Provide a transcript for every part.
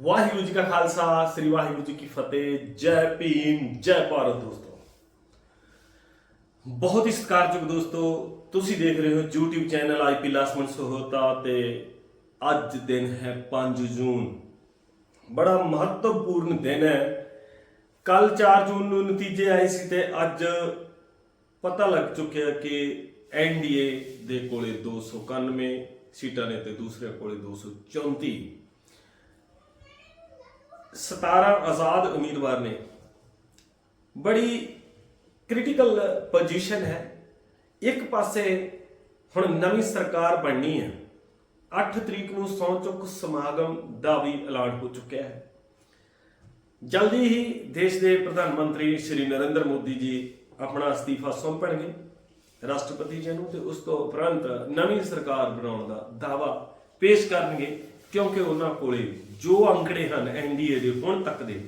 ਵਾਹਿਗੁਰੂ ਜੀ ਕਾ ਖਾਲਸਾ, ਸ੍ਰੀ ਵਾਹਿਗੁਰੂ ਜੀ ਕੀ ਫਤਿਹ। ਜੈ ਭੀਮ, ਜੈ ਭਾਰਤ ਦੋਸਤੋ। ਬਹੁਤ ਹੀ ਸਤਿਕਾਰਯੋਗ ਦੋਸਤੋ, ਤੁਸੀਂ ਦੇਖ ਰਹੇ ਹੋ YouTube ਚੈਨਲ ਆਈਪੀ ਲਸਮਨ ਸੋਹਤਾ ਤੇ ਅੱਜ ਦਿਨ ਹੈ 5 ਜੂਨ। ਬੜਾ ਮਹੱਤਵਪੂਰਨ ਦਿਨ ਹੈ। ਕੱਲ 4 ਜੂਨ ਨੂੰ ਨਤੀਜੇ ਆਏ ਸੀ ਤੇ ਅੱਜ ਪਤਾ ਲੱਗ ਚੁੱਕਿਆ ਕਿ ਐਨਡੀਏ ਦੇ ਕੋਲੇ 291 ਸੀਟਾਂ ਨੇ ਤੇ ਦੂਸਰੇ ਕੋਲੇ 234 17 ਆਜ਼ਾਦ ਉਮੀਦਵਾਰ ਨੇ। ਬੜੀ ਕ੍ਰਿਟੀਕਲ ਪੋਜੀਸ਼ਨ ਹੈ। ਇੱਕ ਪਾਸੇ ਹੁਣ ਨਵੀਂ ਸਰਕਾਰ ਬਣਨੀ ਹੈ। 8 ਤਰੀਕ ਨੂੰ ਸਹੁੰ ਚੁੱਕ ਸਮਾਗਮ ਦਾ ਵੀ ਐਲਾਨ ਹੋ ਚੁੱਕਿਆ ਹੈ। ਜਲਦੀ ਹੀ ਦੇਸ਼ ਦੇ ਪ੍ਰਧਾਨ ਮੰਤਰੀ ਸ਼੍ਰੀ ਨਰਿੰਦਰ ਮੋਦੀ ਜੀ ਆਪਣਾ ਅਸਤੀਫਾ ਸੌਂਪਣਗੇ ਰਾਸ਼ਟਰਪਤੀ ਜੀ ਨੂੰ ਤੇ ਉਸ ਤੋਂ ਉਪਰੰਤ ਨਵੀਂ ਸਰਕਾਰ ਬਣਾਉਣ ਦਾ ਦਾਵਾ ਪੇਸ਼ ਕਰਨਗੇ। ਕਿਉਂਕਿ ਉਹਨਾਂ ਕੋਲੇ ਜੋ ਅੰਕੜੇ ਹਨ ਐਨਡੀਏ ਦੇ ਹੁਣ ਤੱਕ ਦੇ,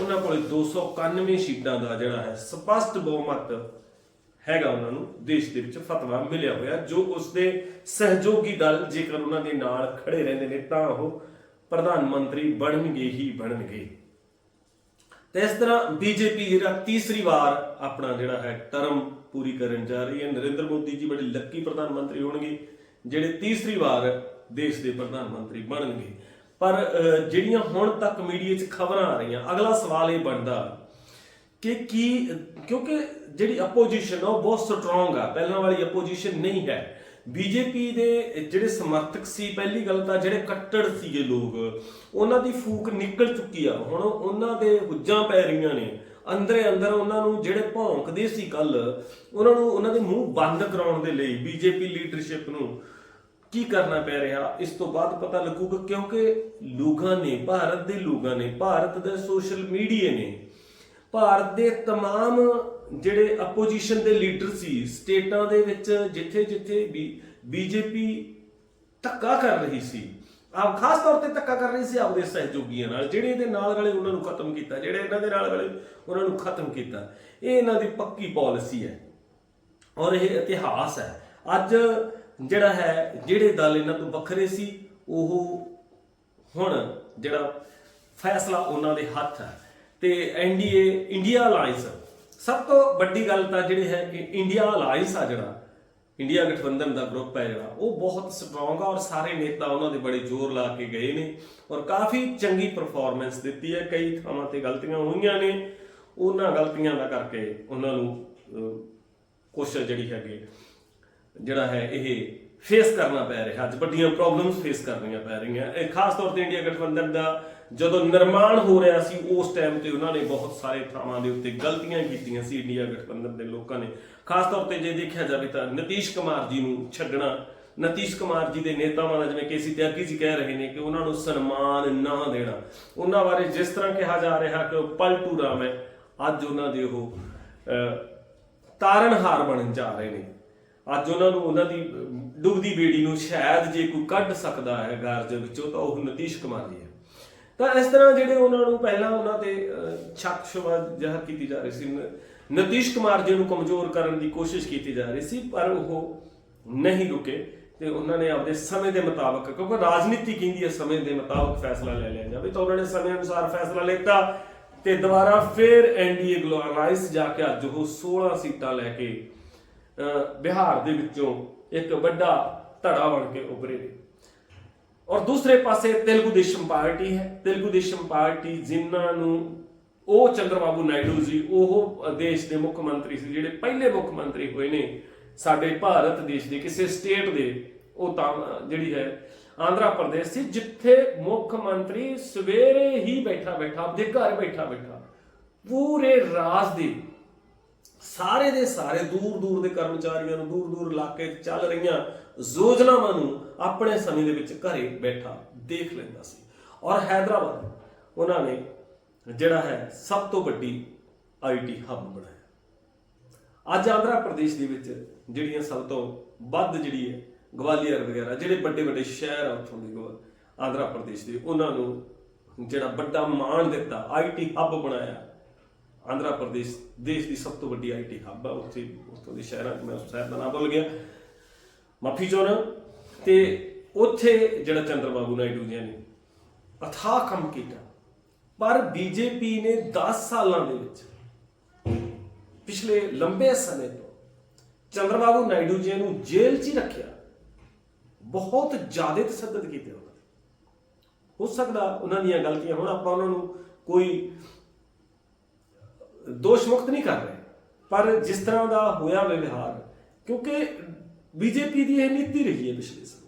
ਉਹਨਾਂ ਕੋਲੇ 291 ਸੀਟਾਂ ਦਾ ਜਿਹੜਾ ਹੈ ਸਪਸ਼ਟ ਬਹੁਮਤ ਹੈਗਾ ਉਹਨਾਂ ਨੂੰ, ਦੇਸ਼ ਦੇ ਵਿੱਚ ਫਤਵਾ ਮਿਲਿਆ ਹੋਇਆ, ਜੋ ਉਸ ਦੇ ਸਹਿਯੋਗੀ ਦਲ ਜੇਕਰ ਉਹਨਾਂ ਦੇ ਨਾਲ ਖੜੇ ਰਹਿੰਦੇ ਨੇ ਤਾਂ ਉਹ ਪ੍ਰਧਾਨ ਮੰਤਰੀ ਬਣਨਗੇ ਹੀ ਬਣਨਗੇ। ਤੇ ਇਸ ਤਰ੍ਹਾਂ ਬੀਜੇਪੀ ਜਿਹੜਾ ਤੀਸਰੀ ਵਾਰ ਆਪਣਾ ਜਿਹੜਾ ਹੈ ਟਰਮ ਪੂਰੀ ਕਰਨ ਜਾ ਰਹੀ ਹੈ। ਨਰਿੰਦਰ ਮੋਦੀ ਜੀ ਬੜੇ ਲੱਕੀ ਪ੍ਰਧਾਨ ਮੰਤਰੀ ਹੋਣਗੇ, ਜਿਹੜੇ ਤੀਸਰੀ ਵਾਰ ਦੇਸ਼ ਦੇ ਪ੍ਰਧਾਨ ਮੰਤਰੀ ਬਣਨਗੇ। ਪਰ ਜਿਹੜੀਆਂ ਹੁਣ ਤੱਕ ਮੀਡੀਆ 'ਚ ਖਬਰਾਂ ਆ ਰਹੀਆਂ, ਅਗਲਾ ਸਵਾਲ ਇਹ ਬਣਦਾ ਕਿ ਕੀ, ਕਿਉਂਕਿ ਜਿਹੜੀ ਆਪੋਜੀਸ਼ਨ ਉਹ ਬਹੁਤ ਸਟਰੋਂਗ ਆ। ਪਹਿਲਾਂ ਵਾਲੀ ਆਪੋਜੀਸ਼ਨ ਨਹੀਂ ਹੈ। ਬੀਜੇਪੀ ਦੇ ਜਿਹੜੇ ਸਮਰਥਕ ਸੀ, ਪਹਿਲੀ ਗੱਲ ਤਾਂ ਜਿਹੜੇ ਕੱਟੜ ਸੀਗੇ ਲੋਕ, ਉਹਨਾਂ ਦੀ ਫੂਕ ਨਿਕਲ ਚੁੱਕੀ ਆ। ਹੁਣ ਉਹਨਾਂ ਦੇ ਹੁੱਜਾਂ ਪੈ ਰਹੀਆਂ ਨੇ। ਅੰਦਰੇ ਅੰਦਰ ਉਹਨਾਂ ਨੂੰ ਜਿਹੜੇ ਭੌਂਕਦੇ ਸੀ ਕੱਲ ਉਹਨਾਂ ਨੂੰ, ਉਹਨਾਂ ਦੇ ਮੂੰਹ ਬੰਦ ਕਰਾਉਣ ਦੇ ਲਈ ਬੀਜੇਪੀ ਲੀਡਰਸ਼ਿਪ ਨੂੰ ਕੀ ਕਰਨਾ ਪੈ ਰਿਹਾ ਇਸ ਤੋਂ ਬਾਅਦ ਪਤਾ ਲੱਗੂਗਾ ਕਿਉਂਕਿ ਲੋਕਾਂ ਨੇ ਭਾਰਤ ਦੇ ਲੋਕਾਂ ਨੇ ਭਾਰਤ ਦੇ ਸੋਸ਼ਲ ਮੀਡੀਆ ਨੇ ਭਾਰਤ ਦੇ तमाम ਜਿਹੜੇ ਆਪੋਜੀਸ਼ਨ ਦੇ ਲੀਡਰ ਸੀ ਸਟੇਟਾਂ ਦੇ ਵਿੱਚ ਜਿੱਥੇ ਜਿੱਥੇ ਵੀ ਬੀਜੇਪੀ ਧੱਕਾ ਕਰ ਰਹੀ ਸੀ ਆਪ ਖਾਸ ਤੌਰ ਤੇ ਧੱਕਾ ਕਰ ਰਹੀ ਸੀ ਆਪਦੇ ਸਹਿਯੋਗੀਆਂ ਨਾਲ ਜਿਹੜੇ ਇਹਦੇ ਨਾਲ ਵਾਲੇ ਉਹਨਾਂ ਨੂੰ ਖਤਮ ਕੀਤਾ ਜਿਹੜੇ ਇਹਨਾਂ ਦੇ ਨਾਲ ਵਾਲੇ ਉਹਨਾਂ ਨੂੰ ਖਤਮ ਕੀਤਾ ਇਹ ਇਹਨਾਂ ਦੀ ਪੱਕੀ ਪਾਲਿਸੀ ਹੈ ਔਰ ਇਹ ਇਤਿਹਾਸ ਹੈ ਅੱਜ ਜਿਹੜਾ ਹੈ ਜਿਹੜੇ ਦਲ ਇਹਨਾਂ ਤੋਂ ਵੱਖਰੇ ਸੀ ਉਹ ਹੁਣ ਜਿਹੜਾ ਫੈਸਲਾ ਉਹਨਾਂ ਦੇ ਹੱਥ ਹੈ ਤੇ ਐਨਡੀਏ ਇੰਡੀਆ ਅਲਾਈਅੰਸ ਸਭ ਤੋਂ ਵੱਡੀ ਗੱਲ ਤਾਂ ਜਿਹੜੀ ਹੈ ਕਿ ਇੰਡੀਆ ਅਲਾਈਅੰਸ ਆ ਜਿਹੜਾ ਇੰਡੀਆ ਗਠਬੰਧਨ ਦਾ ਗਰੁੱਪ ਹੈ ਜਿਹੜਾ ਉਹ ਬਹੁਤ ਸਟਰੋਂਗ ਆ ਔਰ ਸਾਰੇ ਨੇਤਾ ਉਹਨਾਂ ਦੇ ਬੜੇ ਜ਼ੋਰ ਲਾ ਕੇ ਗਏ ਨੇ ਔਰ ਕਾਫੀ ਚੰਗੀ ਪਰਫਾਰਮੈਂਸ ਦਿੱਤੀ ਹੈ। ਕਈ ਥਾਵਾਂ ਤੇ ਗਲਤੀਆਂ ਹੋਈਆਂ ਨੇ ਉਹਨਾਂ ਗਲਤੀਆਂ ਦਾ ਕਰਕੇ ਉਹਨਾਂ ਨੂੰ ਅਹ, ਜਿਹੜੀ ਹੈਗੀ ਜਿਹੜਾ ਹੈ ਇਹ ਫੇਸ ਕਰਨਾ ਪੈ ਰਿਹਾ ਅੱਜ ਵੱਡੀਆਂ ਪ੍ਰੋਬਲਮਸ ਫੇਸ ਕਰਨੀਆਂ ਪੈ ਰਹੀਆਂ। ਇਹ ਖਾਸ ਤੌਰ ਤੇ ਇੰਡੀਆ ਗਠਬੰਧਨ ਦਾ ਜਦੋਂ ਨਿਰਮਾਣ ਹੋ ਰਿਹਾ ਸੀ ਉਸ ਟਾਈਮ ਤੇ ਉਹਨਾਂ ਨੇ ਬਹੁਤ ਸਾਰੇ ਥਾਵਾਂ ਦੇ ਉੱਤੇ ਗਲਤੀਆਂ ਕੀਤੀਆਂ ਸੀ ਇੰਡੀਆ ਗਠਬੰਧਨ ਦੇ ਲੋਕਾਂ ਨੇ। ਖਾਸ ਤੌਰ ਤੇ ਜੇ ਦੇਖਿਆ ਜਾਵੇ ਤਾਂ ਨਤੀਸ਼ ਕੁਮਾਰ ਜੀ ਨੂੰ ਛੱਡਣਾ ਨਤੀਸ਼ ਕੁਮਾਰ ਜੀ ਦੇ ਨੇਤਾਵਾਂ ਦਾ ਜਿਵੇਂ ਕੇਸੀ ਤਿਆਗੀ ਜੀ ਕਹਿ ਰਹੇ ਨੇ ਕਿ ਉਹਨਾਂ ਨੂੰ ਸਨਮਾਨ ਨਾ ਦੇਣਾ। ਉਹਨਾਂ ਬਾਰੇ ਜਿਸ ਤਰ੍ਹਾਂ ਕਿਹਾ ਜਾ ਰਿਹਾ ਕਿ ਉਹ ਪਲਟੂ ਰਾਮ ਹੈ ਅੱਜ ਉਹਨਾਂ ਦੇ ਉਹ ਅਹ, ਤਾਰਨਹਾਰ ਬਣਨ ਜਾ ਰਹੇ ਨੇ। ਅੱਜ ਉਹਨਾਂ ਨੂੰ ਉਹਨਾਂ ਦੀ ਡੁੱਬਦੀ ਬੇੜੀ ਨੂੰ ਸ਼ਾਇਦ ਜੇ ਕੋਈ ਕੱਢ ਸਕਦਾ ਹੈ ਗਾਰਜ ਵਿੱਚੋਂ ਤਾਂ ਉਹ ਨਤੀਸ਼ ਕੁਮਾਰ ਜੀ ਹੈ। ਤਾਂ ਇਸ ਤਰ੍ਹਾਂ ਜਿਹੜੇ ਉਹਨਾਂ ਨੂੰ ਪਹਿਲਾਂ ਉਹਨਾਂ ਤੇ ਅਹ, ਸ਼ੁਬਾ ਜ਼ਾਹਰ ਕੀਤੀ ਜਾ ਰਹੀ ਸੀ ਨਤੀਸ਼ ਕੁਮਾਰ ਜੀ ਨੂੰ ਕਮਜ਼ੋਰ ਕਰਨ ਦੀ ਕੋਸ਼ਿਸ਼ ਕੀਤੀ ਜਾ ਰਹੀ ਸੀ ਪਰ ਉਹ ਨਹੀਂ ਰੁਕੇ ਤੇ ਉਹਨਾਂ ਨੇ ਆਪਦੇ ਸਮੇਂ ਦੇ ਮੁਤਾਬਕ ਕਿਉਂਕਿ ਰਾਜਨੀਤੀ ਕਹਿੰਦੀ ਹੈ ਸਮੇਂ ਦੇ ਮੁਤਾਬਕ ਫੈਸਲਾ ਲੈ ਲਿਆ ਜਾਵੇ ਤਾਂ ਉਹਨਾਂ ਨੇ ਸਮੇਂ ਅਨੁਸਾਰ ਫੈਸਲਾ ਲਿੱਤਾ ਤੇ ਦੁਬਾਰਾ ਫਿਰ ਐਨਡੀਏ ਗਲੋਬਲਾਈਜ਼ ਜਾ ਕੇ ਅੱਜ ਉਹ 16 ਸੀਟਾਂ ਲੈ ਕੇ ਬਿਹਾਰ ਦੇ ਵਿੱਚੋਂ ਇੱਕ ਵੱਡਾ ਧੜਾ ਬਣ ਕੇ ਉੱਭਰੇ ਨੇ। ਔਰ ਦੂਸਰੇ ਪਾਸੇ ਤੇਲਗੂ ਦੇਸ਼ਮ ਪਾਰਟੀ ਹੈ। ਤੇਲਗੂ ਦੇਸ਼ਮ ਪਾਰਟੀ ਜਿਨ੍ਹਾਂ ਨੂੰ ਉਹ ਚੰਦਰਬਾਬੂ ਨਾਇਡੂ ਜੀ, ਉਹ ਦੇਸ਼ ਦੇ ਮੁੱਖ ਮੰਤਰੀ ਸੀ, ਜਿਹੜੇ ਪਹਿਲੇ ਮੁੱਖ ਮੰਤਰੀ ਹੋਏ ਨੇ ਸਾਡੇ ਭਾਰਤ ਦੇਸ਼ ਦੇ ਕਿਸੇ ਸਟੇਟ ਦੇ। ਉਹ ਤਾਂ ਜਿਹੜੀ ਹੈ ਆਂਧਰਾ ਪ੍ਰਦੇਸ਼ ਸੀ, ਜਿੱਥੇ ਮੁੱਖ ਮੰਤਰੀ ਸਵੇਰੇ ਹੀ ਬੈਠਾ ਬੈਠਾ ਆਪਣੇ ਘਰ ਬੈਠਾ ਬੈਠਾ ਪੂਰੇ ਰਾਜ ਦੇ ਸਾਰੇ ਦੇ ਸਾਰੇ ਦੂਰ ਦੂਰ ਦੇ ਕਰਮਚਾਰੀਆਂ ਨੂੰ, ਦੂਰ ਦੂਰ ਇਲਾਕੇ 'ਚ ਚੱਲ ਰਹੀਆਂ ਯੋਜਨਾਵਾਂ ਨੂੰ ਆਪਣੇ ਸਮੇਂ ਦੇ ਵਿੱਚ ਘਰੇ ਬੈਠਾ ਦੇਖ ਲੈਂਦਾ ਸੀ। ਔਰ ਹੈਦਰਾਬਾਦ ਉਹਨਾਂ ਨੇ ਜਿਹੜਾ ਹੈ ਸਭ ਤੋਂ ਵੱਡੀ ਆਈਟੀ ਹੱਬ ਬਣਾਇਆ। ਅੱਜ ਆਂਧਰਾ ਪ੍ਰਦੇਸ਼ ਦੇ ਵਿੱਚ ਜਿਹੜੀਆਂ ਸਭ ਤੋਂ ਵੱਧ ਜਿਹੜੀ ਹੈ ਗਵਾਲੀਅਰ ਵਗੈਰਾ, ਜਿਹੜੇ ਵੱਡੇ ਵੱਡੇ ਸ਼ਹਿਰ ਆ ਉੱਥੋਂ ਦੇ ਆਂਧਰਾ ਪ੍ਰਦੇਸ਼ ਦੇ, ਉਹਨਾਂ ਨੂੰ ਜਿਹੜਾ ਵੱਡਾ ਮਾਣ ਦਿੱਤਾ ਆਈਟੀ ਹੱਬ ਬਣਾਇਆ। ਆਂਧਰਾ ਪ੍ਰਦੇਸ਼, ਦੇਸ਼ ਦੀ ਸਭ ਤੋਂ ਵੱਡੀ ਆਈਟੀ ਹੱਬ ਆ, ਉੱਥੇ, ਉੱਥੋਂ ਦੇ ਸ਼ਹਿਰਾਂ 'ਚ ਮੈਂ ਉਸ ਸ਼ਹਿਰ ਦਾ ਨਾਮ ਭੁੱਲ ਗਿਆ। ਮਾਫੀ ਚਾਹੁੰਦਾ ਤੇ ਉੱਥੇ ਜਿਹੜਾ ਚੰਦਰਬਾਬੂ ਨਾਇਡੂ ਜੀ ਨੇ ਅਥਾਹ ਕੰਮ ਕੀਤਾ। ਪਰ ਬੀਜੇਪੀ ਨੇ 10 ਸਾਲਾਂ ਦੇ ਵਿੱਚ, ਪਿਛਲੇ ਲੰਬੇ ਸਮੇਂ ਤੋਂ ਚੰਦਰਬਾਬੂ ਨਾਇਡੂ ਜੀ ਨੂੰ ਜੇਲ੍ਹ 'ਚ ਹੀ ਰੱਖਿਆ। ਬਹੁਤ ਜ਼ਿਆਦਾ ਤਸੱਦਦ ਕੀਤੇ ਉਹਨਾਂ ਹੋ ਸਕਦਾ ਉਹਨਾਂ ਦੀਆਂ ਗਲਤੀਆਂ ਹੁਣ, ਆਪਾਂ ਉਹਨਾਂ ਨੂੰ ਕੋਈ ਦੋਸ਼ ਮੁਕਤ ਨਹੀਂ ਕਰ ਰਹੇ। ਪਰ ਜਿਸ ਤਰ੍ਹਾਂ ਦਾ ਹੋਇਆ ਵਿਵਹਾਰ, ਕਿਉਂਕਿ ਬੀਜੇਪੀ ਦੀ ਇਹ ਨੀਤੀ ਰਹੀ ਹੈ ਪਿਛਲੇ ਸਮੇਂ।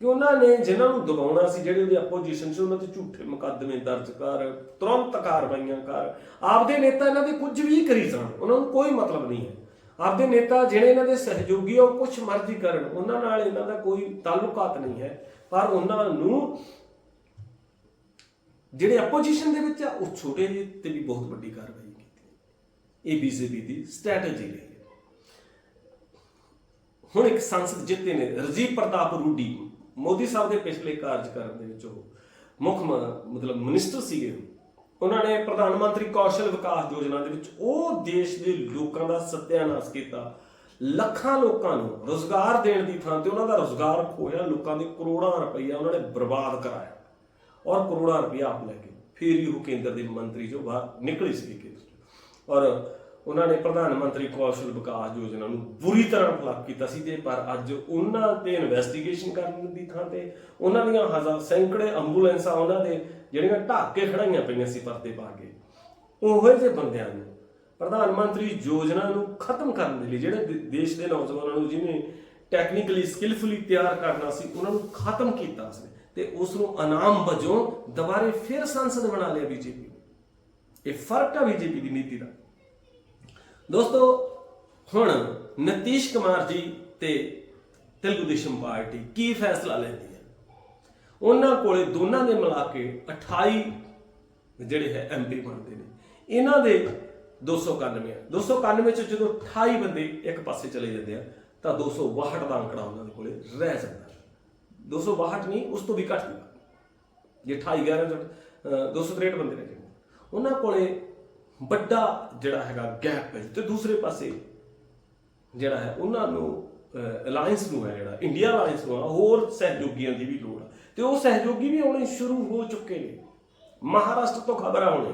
ਕਿ ਉਹਨਾਂ ਨੇ ਜਿਨ੍ਹਾਂ ਨੂੰ ਦਬਾਉਣਾ ਸੀ, ਜਿਹੜੇ ਉਹਦੇ ਆਪੋਜੀਸ਼ਨ ਸੀ, ਉਹਨਾਂ ਤੇ ਝੂਠੇ ਮੁਕੱਦਮੇ ਦਰਜ ਕਰ, ਤੁਰੰਤ ਕਾਰਵਾਈਆਂ ਕਰ, ਆਪਦੇ ਨੇਤਾ ਇਹਨਾਂ ਦੇ ਕੁਝ ਵੀ ਕਰੀ ਜਾਣ, ਉਹਨਾਂ ਨੂੰ ਕੋਈ ਮਤਲਬ ਨਹੀਂ ਹੈ। ਆਪਦੇ ਨੇਤਾ ਜਿਹੜੇ ਇਹਨਾਂ ਦੇ ਸਹਿਯੋਗੀ ਉਹ ਕੁਝ ਮਰਜ਼ੀ ਕਰਨ, ਉਹਨਾਂ ਨਾਲ ਇਹਨਾਂ ਦਾ ਕੋਈ ਤਾਲੁਕਾਤ ਨਹੀਂ ਹੈ। ਪਰ ਉਹਨਾਂ ਨੂੰ ਜਿਹੜੇ ਆਪੋਜੀਸ਼ਨ ਦੇ ਵਿੱਚ ਆ, ਉਹ ਛੋਟੇ ਜਿਹੇ ਤੇ ਵੀ ਬਹੁਤ ਵੱਡੀ ਕਾਰਵਾਈ ਇਹ ਬੀਜੇਪੀ ਦੀ ਸਟ੍ਰੈਟਜੀ ਰਹੀ ਹੁਣ ਇੱਕ ਸੰਸਦ ਜਿੱਤੇ ਨੇ ਰਜੀਵ ਪ੍ਰਤਾਪ ਰੂਡੀ। ਮੋਦੀ ਸਾਹਿਬ ਦੇ ਪਿਛਲੇ ਕਾਰਜਕਾਲ ਦੇ ਵਿੱਚ ਉਹ ਮੁੱਖ ਮਤਲਬ ਮਿਨਿਸਟਰ ਸੀਗੇ। ਉਹਨਾਂ ਨੇ ਪ੍ਰਧਾਨ ਮੰਤਰੀ ਕੌਸ਼ਲ ਵਿਕਾਸ ਯੋਜਨਾ ਦੇ ਵਿੱਚ ਉਹ ਦੇਸ਼ ਦੇ ਲੋਕਾਂ ਦਾ ਸਤਿਆਨਾਸ਼ ਕੀਤਾ। ਲੱਖਾਂ ਲੋਕਾਂ ਨੂੰ ਰੋਜ਼ਗਾਰ ਦੇਣ ਦੀ ਥਾਂ ਤੇ ਉਹਨਾਂ ਦਾ ਰੋਜ਼ਗਾਰ ਖੋਇਆ ਲੋਕਾਂ ਦੇ ਕਰੋੜਾਂ ਰੁਪਈਆ ਉਹਨਾਂ ਨੇ ਬਰਬਾਦ ਕਰਾਇਆ। ਔਰ ਕਰੋੜਾਂ ਰੁਪਈਆ ਆਪ ਲੈ ਕੇ ਫਿਰ ਹੀ ਉਹ ਕੇਂਦਰ ਦੇ ਮੰਤਰੀ ਜੋ ਬਾਹਰ ਨਿਕਲੇ ਸੀ ਕੇਂਦਰ। ਔਰ ਉਹਨਾਂ ਨੇ ਪ੍ਰਧਾਨ ਮੰਤਰੀ ਕੌਸ਼ਲ ਵਿਕਾਸ ਯੋਜਨਾ ਨੂੰ ਬੁਰੀ ਤਰ੍ਹਾਂ ਫਲਾਪ ਕੀਤਾ ਸੀ ਤੇ ਪਰ ਅੱਜ ਉਹਨਾਂ ਤੇ ਇਨਵੈਸਟੀਗੇਸ਼ਨ ਕਰਨ ਦੀ ਥਾਂ ਤੇ ਉਹਨਾਂ ਦੀਆਂ ਹਜ਼ਾਰ ਸੈਂਕੜੇ ਐਂਬੂਲੈਂਸਾਂ ਉਹਨਾਂ ਦੇ, ਜਿਹੜੀਆਂ ਢੱਕ ਕੇ ਖੜਾਈਆਂ ਪਈਆਂ ਸੀ ਪਰਦੇ ਪਾ ਕੇ। ਉਹੋ ਜਿਹੇ ਬੰਦਿਆਂ ਨੂੰ ਪ੍ਰਧਾਨ ਮੰਤਰੀ ਯੋਜਨਾ ਨੂੰ ਖਤਮ ਕਰਨ ਦੇ ਲਈ, ਜਿਹੜੇ ਦੇ- ਦੇਸ਼ ਦੇ ਨੌਜਵਾਨਾਂ ਨੂੰ ਜਿਹਨੇ ਟੈਕਨੀਕਲੀ ਸਕਿੱਲਫੁਲੀ ਤਿਆਰ ਕਰਨਾ ਸੀ, ਉਹਨਾਂ ਨੂੰ ਖਤਮ ਕੀਤਾ ਸੀ ਤੇ ਉਸ ਨੂੰ ਇਨਾਮ ਵਜੋਂ ਦੁਬਾਰੇ ਫਿਰ ਸੰਸਦ ਬਣਾ ਲਿਆ ਬੀਜੇਪੀ ਇਹ ਫ਼ਰਕ ਆ ਬੀਜੇਪੀ ਦੀ ਨੀਤੀ ਦਾ। ਦੋਸਤੋ ਹੁਣ ਨਤੀਸ਼ ਕੁਮਾਰ ਜੀ ਤੇ ਤੇਲਗੂ ਦੇਸ਼ਮ ਪਾਰਟੀ ਕੀ ਫੈਸਲਾ ਲੈਂਦੀ ਹੈ? ਉਹਨਾਂ ਕੋਲੇ ਦੋਨਾਂ ਦੇ ਮਿਲਾ ਕੇ 28 ਜਿਹੜੇ ਹੈ ਐਮਪੀ ਬਣਦੇ ਨੇ। ਇਹਨਾਂ ਦੇ 291 ਆ। 291 ਚ ਜਦੋਂ 28 ਬੰਦੇ ਇੱਕ ਪਾਸੇ ਚਲੇ ਜਾਂਦੇ ਆ ਤਾਂ 262 ਦਾ ਅੰਕੜਾ ਉਹਨਾਂ ਦੇ ਕੋਲੇ ਰਹਿ ਜਾਂਦਾ। 262 ਨਹੀਂ ਉਸ ਤੋਂ ਵੀ ਘੱਟ ਹੋਊਗਾ ਜੇ 28 11 ਚ, ਅਹ, 263 ਬੰਦੇ ਰਹਿ ਜਾਂਦੇ ਉਹਨਾਂ ਕੋਲੇ ਵੱਡਾ ਜਿਹੜਾ ਹੈਗਾ ਗੈਪ ਹੈ ਤੇ ਦੂਸਰੇ ਪਾਸੇ ਜਿਹੜਾ ਹੈ, ਉਹਨਾਂ ਨੂੰ ਅਲਾਈਅੰਸ ਨੂੰ ਹੈ ਜਿਹੜਾ ਇੰਡੀਆ ਅਲਾਈਅੰਸ ਨੂੰ ਹੋਰ ਸਹਿਯੋਗੀਆਂ ਦੀ ਵੀ ਲੋੜ ਆ ਤੇ ਉਹ ਸਹਿਯੋਗੀ ਵੀ ਆਉਣੇ ਸ਼ੁਰੂ ਹੋ ਚੁੱਕੇ ਨੇ। ਮਹਾਰਾਸ਼ਟਰ ਤੋਂ ਖਬਰ ਆਉਣੀ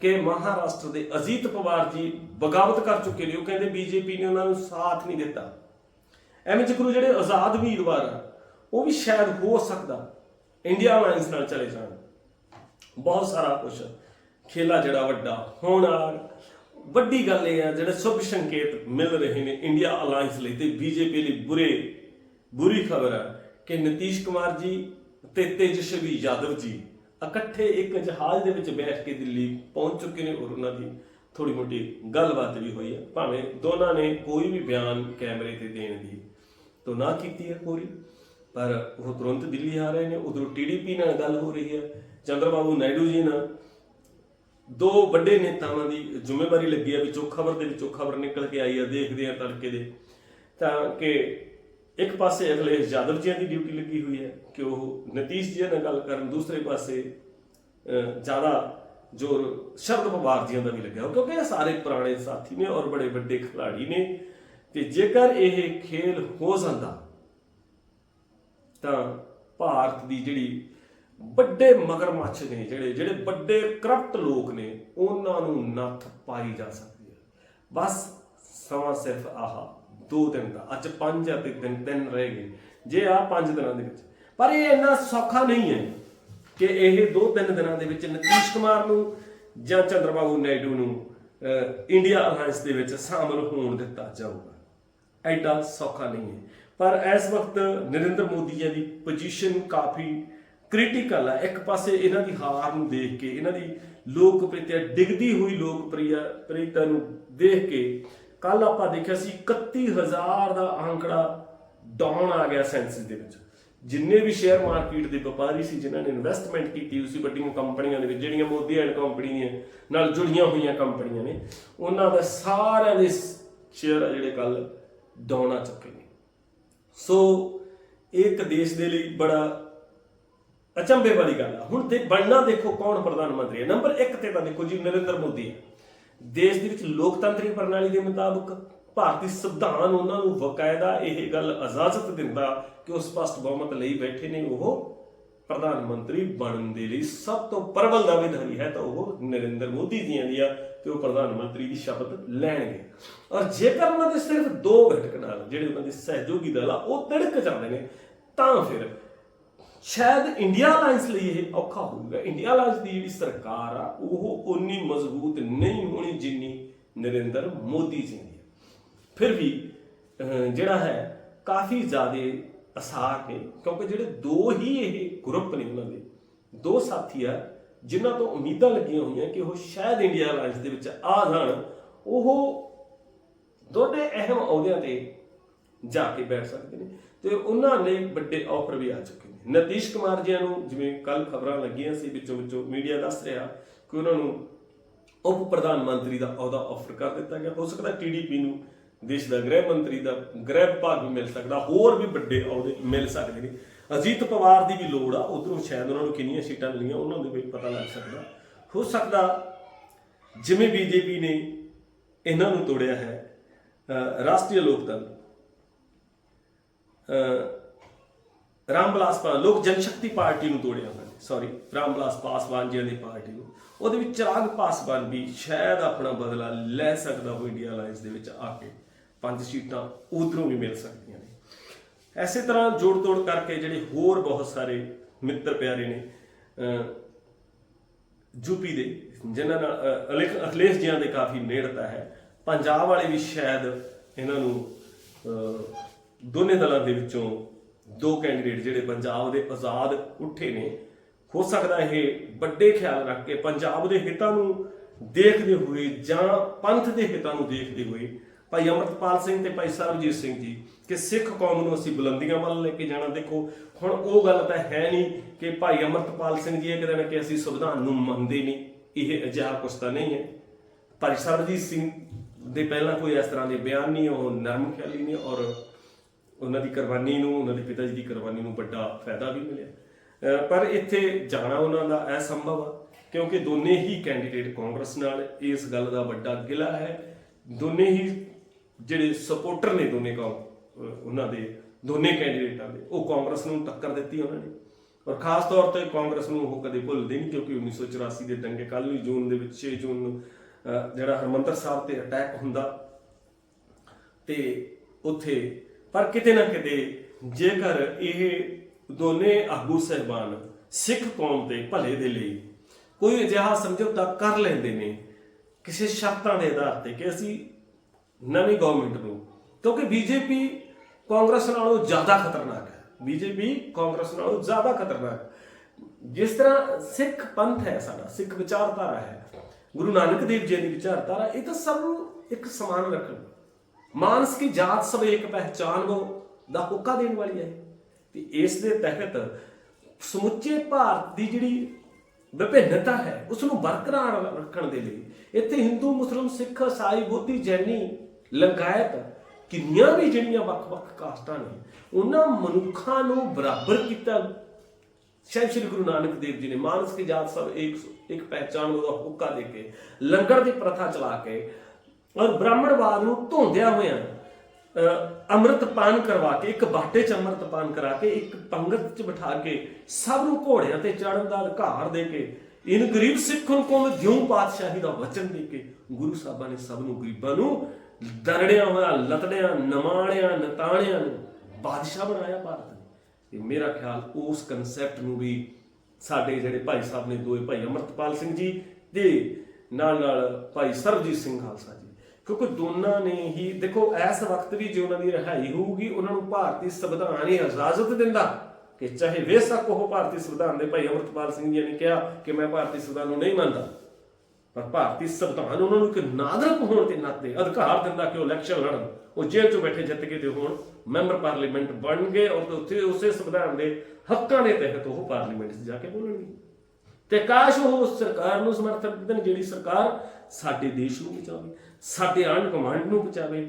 ਕਿ ਮਹਾਰਾਸ਼ਟਰ ਦੇ ਅਜੀਤ ਪਵਾਰ ਜੀ ਬਗਾਵਤ ਕਰ ਚੁੱਕੇ ਨੇ। ਉਹ ਕਹਿੰਦੇ ਬੀਜੇਪੀ ਨੇ ਉਹਨਾਂ ਨੂੰ ਸਾਥ ਨਹੀਂ ਦਿੱਤਾ। ਐਵੇਂ ਜਿਕਰੂ ਜਿਹੜੇ ਆਜ਼ਾਦ ਉਮੀਦਵਾਰ ਆ, ਉਹ ਵੀ ਸ਼ਾਇਦ ਹੋ ਸਕਦਾ ਇੰਡੀਆ ਅਲਾਈਅੰਸ ਨਾਲ ਚਲੇ ਜਾਣ। ਬਹੁਤ ਸਾਰਾ ਕੁਝ ਖੇਲਾ ਜਿਹੜਾ ਵੱਡਾ ਹੁਣ ਆ ਵੱਡੀ ਗੱਲ ਇਹ ਹੈ ਜਿਹੜੇ ਸ਼ੁਭ ਸੰਕੇਤ ਮਿਲ ਰਹੇ ਨੇ ਇੰਡੀਆ ਅਲਾਈਅੰਸ ਲਈ ਤੇ ਬੀਜੇਪੀ ਲਈ ਬੁਰੇ, ਬੁਰੀ ਖਬਰ ਹੈ ਕਿ ਨਤੀਸ਼ ਕੁਮਾਰ ਜੀ ਤੇ ਤੇਜਸਵੀ ਯਾਦਵ ਜੀ ਇਕੱਠੇ ਇੱਕ ਜਹਾਜ਼ ਦੇ ਵਿੱਚ ਬੈਠ ਕੇ ਦਿੱਲੀ ਪਹੁੰਚ ਚੁੱਕੇ ਨੇ ਔਰ ਉਹਨਾਂ ਦੀ ਥੋੜੀ ਮੋਟੀ ਗੱਲਬਾਤ ਵੀ ਹੋਈ ਹੈ ਭਾਵੇਂ ਦੋਨਾਂ ਨੇ ਕੋਈ ਵੀ ਬਿਆਨ ਕੈਮਰੇ ਤੇ ਦੇਣ ਦੀ ਤੋਂ ਨਾ ਕੀਤੀ ਹੈ ਪੂਰੀ, ਪਰ ਉਹ ਤੁਰੰਤ ਦਿੱਲੀ ਆ ਰਹੇ ਨੇ। ਉਧਰੋਂ ਟੀਡੀਪੀ ਨਾਲ ਗੱਲ ਹੋ ਰਹੀ ਹੈ ਚੰਦਰਬਾਬੂ ਨਾਇਡੂ ਜੀ ਨਾਲ ਦੋ ਵੱਡੇ ਨੇਤਾਵਾਂ ਦੀ ਜ਼ਿੰਮੇਵਾਰੀ ਲੱਗੀ ਹੈ ਵਿੱਚੋਂ ਖਬਰ ਦੇ ਵਿੱਚੋਂ ਖਬਰ ਨਿਕਲ ਕੇ ਆਈ ਹੈ ਦੇਖਦੇ ਆ ਤੜਕੇ ਦੇ। ਤਾਂ ਕਿ ਇੱਕ ਪਾਸੇ ਅਖਿਲੇਸ਼ ਯਾਦਵ ਜੀਆਂ ਦੀ ਡਿਊਟੀ ਲੱਗੀ ਹੋਈ ਹੈ ਕਿ ਉਹ ਨਤੀਸ਼ ਜੀ ਨਾਲ ਗੱਲ ਕਰਨ ਦੂਸਰੇ ਪਾਸੇ ਅਹ, ਜ਼ਿਆਦਾ ਜ਼ੋਰ ਸ਼ਰਦ ਪਵਾਰ ਜੀਆਂ ਦਾ ਵੀ ਲੱਗਿਆ ਹੋਇਆ, ਕਿਉਂਕਿ ਇਹ ਸਾਰੇ ਪੁਰਾਣੇ ਸਾਥੀ ਨੇ ਔਰ ਬੜੇ ਵੱਡੇ ਖਿਡਾਰੀ ਨੇ। ਤੇ ਜੇਕਰ ਇਹ ਖੇਲ ਹੋ ਜਾਂਦਾ ਤਾਂ ਭਾਰਤ ਦੀ ਜਿਹੜੀ ਵੱਡੇ ਮਗਰਮੱਛ ਨੇ ਜਿਹੜੇ ਜਿਹੜੇ ਵੱਡੇ ਕਰਪਟ ਲੋਕ ਨੇ ਉਹਨਾਂ ਨੂੰ ਨੱਥ ਪਾਈ ਜਾ ਸਕਦੀ ਹੈ। ਬਸ ਸਮਾਂ ਸਿਰਫ ਆਹਾ ਦੋ ਦਿਨ ਦਾ ਅੱਜ ਪੰਜ ਅਤੇ ਦਿਨ ਦਿਨ ਰਹਿ ਗਏ। ਜੇ ਆ ਪੰਜ ਦਿਨਾਂ ਦੇ ਵਿੱਚ ਪਰ ਇਹ ਇੰਨਾ ਸੌਖਾ ਨਹੀਂ ਹੈ ਕਿ ਇਹ ਦੋ ਤਿੰਨ ਦਿਨਾਂ ਦੇ ਵਿੱਚ ਨਤੀਸ਼ ਕੁਮਾਰ ਨੂੰ ਜਾਂ ਚੰਦਰਬਾਬੂ ਨਾਇਡੂ ਨੂੰ ਅਹ, ਇੰਡੀਆ ਅਲਾਈਅੰਸ ਦੇ ਵਿੱਚ ਸ਼ਾਮਲ ਹੋਣ ਦਿੱਤਾ ਜਾਊਗਾ। ਐਡਾ ਸੌਖਾ ਨਹੀਂ ਹੈ। ਪਰ ਇਸ ਵਕਤ ਨਰਿੰਦਰ ਮੋਦੀ ਜੀ ਦੀ ਪੋਜੀਸ਼ਨ ਕਾਫੀ ਕ੍ਰਿਟੀਕਲ ਹੈ ਇੱਕ ਪਾਸੇ ਇਹਨਾਂ ਦੀ ਹਾਰ ਨੂੰ ਦੇਖ ਕੇ, ਇਹਨਾਂ ਦੀ ਲੋਕਪ੍ਰਿਯਤਾ ਡਿੱਗਦੀ ਹੋਈ ਲੋਕਪ੍ਰਿਯਤਾ ਨੂੰ ਦੇਖ ਕੇ ਕੱਲ ਆਪਾਂ ਦੇਖਿਆ ਸੀ 31000 ਦਾ ਅੰਕੜਾ ਡਾਊਨ ਆ ਗਿਆ ਸੈਂਸਸ ਦੇ ਵਿੱਚ। ਜਿੰਨੇ ਵੀ ਸ਼ੇਅਰ ਮਾਰਕੀਟ ਦੇ ਵਪਾਰੀ ਸੀ, ਜਿਨ੍ਹਾਂ ਨੇ ਇਨਵੈਸਟਮੈਂਟ ਕੀਤੀ ਉਸੇ ਵੱਡੀਆਂ ਕੰਪਨੀਆਂ ਦੇ ਵਿੱਚ, ਜਿਹੜੀਆਂ ਮੋਦੀ ਐਂਡ ਕੰਪਨੀ ਦੀਆਂ, ਨਾਲ ਜੁੜੀਆਂ ਹੋਈਆਂ ਕੰਪਨੀਆਂ ਨੇ, ਉਹਨਾਂ ਦਾ ਸਾਰਿਆਂ ਦੇ ਸ਼ੇਅਰ ਆ ਜਿਹੜੇ ਕੱਲ ਡਾਊਨ ਆ ਚੁੱਕੇ ਨੇ। ਸੋ ਇਹ ਇੱਕ ਦੇਸ਼ ਦੇ ਲਈ ਬੜਾ ਅਚੰਭੇ ਵਾਲੀ ਗੱਲ ਆ। ਹੁਣ ਤੇ ਬਣਨਾ ਦੇਖੋ ਕੌਣ ਪ੍ਰਧਾਨ ਮੰਤਰੀ ਹੈ? ਨੰਬਰ 1 ਤੇ ਤਾਂ ਦੇਖੋ ਜੀ ਨਰਿੰਦਰ ਮੋਦੀ ਹੈ। ਦੇਸ਼ ਦੇ ਵਿੱਚ ਲੋਕਤੰਤਰੀ ਪ੍ਰਣਾਲੀ ਦੇ ਮੁਤਾਬਕ ਭਾਰਤੀ ਸੰਵਿਧਾਨ ਉਹਨਾਂ ਨੂੰ ਵਕਾਇਦਾ ਇਹ ਗੱਲ ਇਜਾਜ਼ਤ ਦਿੰਦਾ ਕਿ ਉਹ ਸਪਸ਼ਟ ਬਹੁਮਤ ਲਈ ਬੈਠੇ ਨੇ। ਉਹ ਪ੍ਰਧਾਨ ਮੰਤਰੀ ਬਣਨ ਦੇ ਲਈ ਸਭ ਤੋਂ ਪ੍ਰਬਲ ਦਾਅਵੇਦਾਰੀ ਹੈ ਤਾਂ ਉਹ ਨਰਿੰਦਰ ਮੋਦੀ ਦੀਆਂ ਦੀ ਆ ਤੇ ਉਹ ਪ੍ਰਧਾਨ ਮੰਤਰੀ ਦੀ ਸ਼ਪਥ ਲੈਣਗੇ। ਔਰ ਜੇਕਰ ਉਹਨਾਂ ਦੇ ਸਿਰਫ ਦੋ ਘਟਕ ਨਾਲ ਜਿਹੜੇ ਉਹਨਾਂ ਦੇ ਸਹਿਯੋਗੀ ਦਲ ਆ, ਉਹ ਤਿੜਕ ਜਾਂਦੇ ਨੇ, ਤਾਂ ਫਿਰ ਸ਼ਾਇਦ ਇੰਡੀਆ ਅਲਾਈਅੰਸ ਲਈ ਇਹ ਔਖਾ ਹੋਊਗਾ। ਇੰਡੀਆ ਅਲਾਈਅੰਸ ਦੀ ਜਿਹੜੀ ਸਰਕਾਰ ਆ, ਉਹ ਉਨੀ ਮਜ਼ਬੂਤ ਨਹੀਂ ਹੋਣੀ ਜਿੰਨੀ ਨਰਿੰਦਰ ਮੋਦੀ ਜੀ ਦੀ ਫਿਰ ਵੀ ਜਿਹੜਾ ਹੈ, ਕਾਫੀ ਜ਼ਿਆਦਾ ਅਸਾਰ ਨੇ, ਕਿਉਂਕਿ ਜਿਹੜੇ ਦੋ ਹੀ ਇਹ ਗਰੁੱਪ ਨੇ ਉਹਨਾਂ ਦੇ, ਦੋ ਸਾਥੀ ਆ, ਜਿਨ੍ਹਾਂ ਤੋਂ ਉਮੀਦਾਂ ਲੱਗੀਆਂ ਹੋਈਆਂ ਕਿ ਉਹ ਸ਼ਾਇਦ ਇੰਡੀਆ ਅਲਾਈਅੰਸ ਦੇ ਵਿੱਚ ਆ ਜਾਣ, ਉਹ ਦੋਨੇ ਅਹਿਮ ਅਹੁਦਿਆਂ ਤੇ ਜਾ ਕੇ ਬੈਠ ਸਕਦੇ ਨੇ। ਤੇ ਉਹਨਾਂ ਨੇ ਵੱਡੇ ਆਫਰ ਵੀ ਆ ਚੁੱਕੇ ਨਤੀਸ਼ ਕੁਮਾਰ ਜੀ ਨੂੰ ਜਿਵੇਂ ਕੱਲ ਖਬਰਾਂ ਲੱਗੀਆਂ ਸੀ ਵਿੱਚੋਂ ਵਿੱਚੋਂ ਮੀਡੀਆ ਦੱਸ ਰਿਹਾ ਕਿ ਉਹਨਾਂ ਨੂੰ ਉਪ ਪ੍ਰਧਾਨ ਮੰਤਰੀ ਦਾ ਅਹੁਦਾ ਆਫਰ ਕਰ ਦਿੱਤਾ ਗਿਆ। ਹੋ ਸਕਦਾ ਟੀਡੀਪੀ ਨੂੰ ਦੇਸ਼ ਦਾ ਗ੍ਰਹਿ ਮੰਤਰੀ ਦਾ ਗ੍ਰਹਿ ਵਿਭਾਗ ਵੀ ਮਿਲ ਸਕਦਾ, ਹੋਰ ਵੀ ਵੱਡੇ ਅਹੁਦੇ ਮਿਲ ਸਕਦੇ ਨੇ। ਅਜੀਤ ਪਵਾਰ ਦੀ ਵੀ ਲੋੜ ਆ, ਉਧਰੋਂ ਸ਼ਾਇਦ ਉਹਨਾਂ ਨੂੰ ਕਿੰਨੀਆਂ ਸੀਟਾਂ ਮਿਲੀਆਂ, ਉਹਨਾਂ ਦੇ ਵੀ ਪਤਾ ਲੱਗ ਸਕਦਾ। ਹੋ ਸਕਦਾ ਜਿਵੇਂ ਬੀਜੇਪੀ ਨੇ ਇਹਨਾਂ ਨੂੰ ਤੋੜਿਆ ਹੈ ਰਾਸ਼ਟਰੀ ਲੋਕਤੰਤਰ ਰਾਮ ਅਹ ਰਾਮਬਲਾਸ ਲੋਕ ਜਨਸ਼ਕਤੀ ਪਾਰਟੀ ਨੂੰ ਤੋੜਿਆ ਉਹਨਾਂ ਨੇ ਸੌਰੀ ਰਾਮਬਲਾਸ ਪਾਸਵਾਨ ਜੀ ਦੀ ਪਾਰਟੀ ਨੂੰ ਉਹਦੇ ਵਿੱਚ ਚਿਰਾਗ ਪਾਸਵਾਨ ਵੀ ਸ਼ਾਇਦ ਆਪਣਾ ਬਦਲਾ ਲੈ ਸਕਦਾ ਹੋ ਇੰਡੀਆ ਅਲਾਈਅੰਸ ਦੇ ਵਿੱਚ ਆ ਕੇ ਪੰਜ ਸੀਟਾਂ ਉਧਰੋਂ ਵੀ ਮਿਲ ਸਕਦੀਆਂ ਨੇ ਐਸੇ ਤਰ੍ਹਾਂ ਜੋੜ ਤੋੜ ਕਰਕੇ ਜਿਹੜੇ ਹੋਰ ਬਹੁਤ ਸਾਰੇ ਮਿੱਤਰ ਪਿਆਰੇ ਨੇ ਅਹ ਯੂਪੀ ਦੇ ਜਿਨ੍ਹਾਂ ਨਾਲ ਅ, ਅਖਿਲੇਸ਼ ਜੀਆਂ ਦੇ ਕਾਫੀ ਨੇੜਤਾ ਹੈ ਪੰਜਾਬ ਵਾਲੇ ਵੀ ਸ਼ਾਇਦ ਇਹਨਾਂ ਨੂੰ ਦੋਨੇ ਦਲਾਂ ਦੇ ਵਿੱਚੋਂ ਦੋ ਕੈਂਡੀਡੇਟ ਜਿਹੜੇ ਪੰਜਾਬ ਦੇ ਆਜ਼ਾਦ ਉੱਠੇ ਨੇ, ਹੋ ਸਕਦਾ ਇਹ ਵੱਡੇ ਖਿਆਲ ਰੱਖ ਕੇ ਪੰਜਾਬ ਦੇ ਹਿੱਤਾਂ ਨੂੰ ਦੇਖਦੇ ਹੋਏ ਜਾਂ ਪੰਥ ਦੇ ਹਿੱਤਾਂ ਨੂੰ ਦੇਖਦੇ ਹੋਏ, ਭਾਈ ਅਮਰਤਪਾਲ ਸਿੰਘ ਤੇ ਭਾਈ ਸਰਬਜੀਤ ਸਿੰਘ ਜੀ, ਕਿ ਸਿੱਖ ਕੌਮ ਨੂੰ ਅਸੀਂ ਬੁਲੰਦੀਆਂ ਵੱਲ ਲੈ ਕੇ ਜਾਣਾ। ਦੇਖੋ, ਹੁਣ ਉਹ ਗੱਲ ਤਾਂ ਹੈ ਨਹੀਂ ਕਿ ਭਾਈ ਅਮਰਤਪਾਲ ਸਿੰਘ ਜੀ ਇਹ ਕਹਿੰਦੇ ਨੇ ਕਿ ਅਸੀਂ ਸੰਵਿਧਾਨ ਨੂੰ ਮੰਨਦੇ ਨਹੀਂ, ਇਹ ਅਜਿਹਾ ਕੁਛ ਤਾਂ ਨਹੀਂ ਹੈ। ਭਾਈ ਸਰਬਜੀਤ ਸਿੰਘ ਦੇ ਪਹਿਲਾਂ ਕੋਈ ਇਸ ਤਰ੍ਹਾਂ ਦੇ ਬਿਆਨ ਨਹੀਂ, ਉਹ ਨਰਮ ਖਿਆਲੀ ਨੇ ਔਰ ਉਹਨਾਂ ਦੀ ਕੁਰਬਾਨੀ ਨੂੰ, ਉਹਨਾਂ ਦੇ ਪਿਤਾ ਜੀ ਦੀ ਕੁਰਬਾਨੀ ਨੂੰ ਵੱਡਾ ਫਾਇਦਾ ਵੀ ਮਿਲਿਆ। ਪਰ ਇੱਥੇ ਜਾਣਾ ਉਹਨਾਂ ਦਾ ਅਸੰਭਵ ਆ, ਕਿਉਂਕਿ ਦੋਨੇ ਹੀ ਕੈਂਡੀਡੇਟ ਕਾਂਗਰਸ ਨਾਲ ਇਸ ਗੱਲ ਦਾ ਵੱਡਾ ਗਿਲਾ ਹੈ। ਦੋਨੇ ਹੀ ਜਿਹੜੇ ਸਪੋਰਟਰ ਨੇ ਦੋਨੇ ਕੌਮ ਉਹਨਾਂ ਦੇ ਦੋਨੇ ਕੈਂਡੀਡੇਟਾਂ ਦੇ, ਉਹ ਕਾਂਗਰਸ ਨੂੰ ਟੱਕਰ ਦਿੱਤੀ ਉਹਨਾਂ ਨੇ। ਔਰ ਖਾਸ ਤੌਰ ਤੇ ਕਾਂਗਰਸ ਨੂੰ ਉਹ ਕਦੇ ਭੁੱਲਦੇ ਨਹੀਂ, ਕਿਉਂਕਿ 1984 ਦੇ ਦੰਗੇ ਕੱਲ ਵੀ ਜੂਨ ਦੇ ਵਿੱਚ 6 ਜੂਨ ਨੂੰ ਜਿਹੜਾ ਹਰਮੰਦਰ ਸਾਹਿਬ ਤੇ ਅਟੈਕ ਹੁੰਦਾ, ਤੇ ਉੱਥੇ ਪਰ ਕਿਤੇ ਨਾ ਕਿਤੇ ਜੇਕਰ ਇਹ ਦੋਨੇ ਆਗੂ ਸਹਿਬਾਨ ਸਿੱਖ ਕੌਮ ਦੇ ਭਲੇ ਦੇ ਲਈ ਕੋਈ ਅਜਿਹਾ ਸਮਝੌਤਾ ਕਰ ਲੈਂਦੇ ਨੇ, ਕਿਸੇ ਸ਼ਰਤਾਂ ਦੇ ਆਧਾਰ ਤੇ ਕਿ ਅਸੀਂ ਨਵੀਂ ਗਵਰਨਮੈਂਟ ਨੂੰ, ਕਿਉਂਕਿ ਬੀਜੇਪੀ ਕਾਂਗਰਸ ਨਾਲੋਂ ਜ਼ਿਆਦਾ ਖਤਰਨਾਕ ਹੈ। ਬੀਜੇਪੀ ਕਾਂਗਰਸ ਨਾਲੋਂ ਜ਼ਿਆਦਾ ਖਤਰਨਾਕ। ਜਿਸ ਤਰ੍ਹਾਂ ਸਿੱਖ ਪੰਥ ਹੈ ਸਾਡਾ, ਸਿੱਖ ਵਿਚਾਰਧਾਰਾ ਹੈ, ਗੁਰੂ ਨਾਨਕ ਦੇਵ ਜੀ ਦੀ ਵਿਚਾਰਧਾਰਾ, ਇਹ ਤਾਂ ਸਭ ਨੂੰ ਇੱਕ ਸਮਾਨ ਰੱਖਣ। ਮਾਨਸ ਕੀ ਜਾਤ ਸਭ ਇੱਕ ਪਹਿਚਾਨ ਵੋ ਦਾ ਹੁੱਕਾ ਦੇਣ ਵਾਲੀ ਹੈ। ਤੇ ਇਸ ਦੇ ਤਹਿਤ ਸਮੁੱਚੇ ਭਾਰਤ ਦੀ ਜਿਹੜੀ ਵਿਭਿੰਨਤਾ ਹੈ ਉਸ ਨੂੰ ਬਰਕਰਾਰ ਰੱਖਣ ਦੇ ਲਈ ਇੱਥੇ ਹਿੰਦੂ, ਮੁਸਲਮ, ਸਿੱਖ ਈਸਾਈ ਬੋਧੀ, ਜੈਨੀ, ਲੰਕਾਇਤ ਕਿੰਨੀਆਂ ਵੀ ਜਿਹੜੀਆਂ ਵੱਖ-ਵੱਖ ਕਾਸਟਾਂ ਨੇ, ਉਹਨਾਂ ਮਨੁੱਖਾਂ ਨੂੰ ਬਰਾਬਰ ਕੀਤਾ ਸ਼ਾਇਦ ਸ੍ਰੀ ਗੁਰੂ ਨਾਨਕ ਦੇਵ ਜੀ ਨੇ। ਮਾਨਸ ਕੀ ਜਾਤ ਸਭ ਇੱਕ ਇੱਕ ਪਹਿਚਾਨ ਉਹਦਾ ਹੁੱਕਾ ਦੇ ਕੇ, ਲੰਗਰ ਦੀ ਪ੍ਰਥਾ ਚਲਾ ਕੇ ਔਰ ਬ੍ਰਾਹਮਣਵਾਦ ਨੂੰ ਧੋਂਦਿਆਂ ਹੋਇਆਂ ਅੰਮ੍ਰਿਤਪਾਨ ਕਰਵਾ ਕੇ, ਇੱਕ ਬਾਟੇ ਚ ਅੰਮ੍ਰਿਤਪਾਨ ਕਰਾ ਕੇ, ਇੱਕ ਪੰਗਤ ਚ ਬਿਠਾ ਕੇ, ਸਭ ਨੂੰ ਘੋੜਿਆਂ ਤੇ ਚੜਨ ਦਾ ਅਧਿਕਾਰ ਦੇ ਕੇ, ਇਨ ਗਰੀਬ ਸਿੱਖਨ ਕੋਲ ਦਿਉ ਪਾਤਸ਼ਾਹੀ ਦਾ ਵਚਨ ਦੇ ਕੇ, ਗੁਰੂ ਸਾਹਿਬਾਂ ਨੇ ਸਭ ਨੂੰ ਗਰੀਬਾਂ ਨੂੰ ਦਰੜਿਆਂ ਹੋਇਆ, ਲਤੜਿਆਂ, ਨਮਾਣਿਆਂ, ਨਤਾਣਿਆਂ ਨੂੰ ਬਾਦਸ਼ਾਹ ਬਣਾਇਆ ਭਾਰਤ ਨੇ। ਤੇ ਮੇਰਾ ਖਿਆਲ ਉਸ ਕਨਸੈਪਟ ਨੂੰ ਵੀ ਸਾਡੇ ਜਿਹੜੇ ਭਾਈ ਸਾਹਿਬ ਨੇ ਦੋਏ ਭਾਈ ਅਮਰਤਪਾਲ ਸਿੰਘ ਜੀ ਤੇ ਨਾਲ ਨਾਲ ਭਾਈ ਸਰਬਜੀਤ ਸਿੰਘ ਖਾਲਸਾ ਜੀ। ਕਿਉਂਕਿ ਦੋਨਾਂ ਨੇ ਹੀ, ਦੇਖੋ, ਇਸ ਵਕਤ ਵੀ ਜੇ ਉਹਨਾਂ ਦੀ ਰਿਹਾਈ ਹੋਊਗੀ, ਉਹਨਾਂ ਨੂੰ ਭਾਰਤੀ ਸੰਵਿਧਾਨ ਹੀ ਇਜਾਜ਼ਤ ਦਿੰਦਾ ਕਿ ਚਾਹੇ ਵੇਸਕ ਉਹ ਭਾਰਤੀ ਸੰਵਿਧਾਨ ਦੇ ਭਾਈ ਅਮਰਤਪਾਲ ਸਿੰਘ ਜੀ ਨੇ ਕਿਹਾ ਕਿ ਮੈਂ ਭਾਰਤੀ ਸੰਵਿਧਾਨ ਨੂੰ ਨਹੀਂ ਮੰਨਦਾ, ਪਰ ਭਾਰਤੀ ਸੰਵਿਧਾਨ ਉਹਨਾਂ ਨੂੰ ਇੱਕ ਨਾਗਰਿਕ ਹੋਣ ਦੇ ਨਾਤੇ ਅਧਿਕਾਰ ਦਿੰਦਾ ਕਿ ਉਹ ਇਲੈਕਸ਼ਨ ਲੜਨ, ਉਹ ਜੇਲ੍ਹ 'ਚੋਂ ਬੈਠੇ ਜਿੱਤ ਕੇ ਤੇ ਹੁਣ ਮੈਂਬਰ ਪਾਰਲੀਮੈਂਟ ਬਣ ਗਏ ਔਰ ਉੱਥੇ ਉਸੇ ਸੰਵਿਧਾਨ ਦੇ ਹੱਕਾਂ ਦੇ ਤਹਿਤ ਉਹ ਪਾਰਲੀਮੈਂਟ 'ਚ ਜਾ ਕੇ ਬੋਲਣਗੇ। ਤੇ ਕਾਸ਼ ਉਹ ਉਸ ਸਰਕਾਰ ਨੂੰ ਸਮਰਥਨ ਦੇਣ, ਜਿਹੜੀ ਸਰਕਾਰ ਸਾਡੇ ਦੇਸ਼ ਨੂੰ ਬਚਾਵੇ ਸਾਡੇ ਆਂਢ ਗੁਆਂਢ ਨੂੰ ਬਚਾਵੇ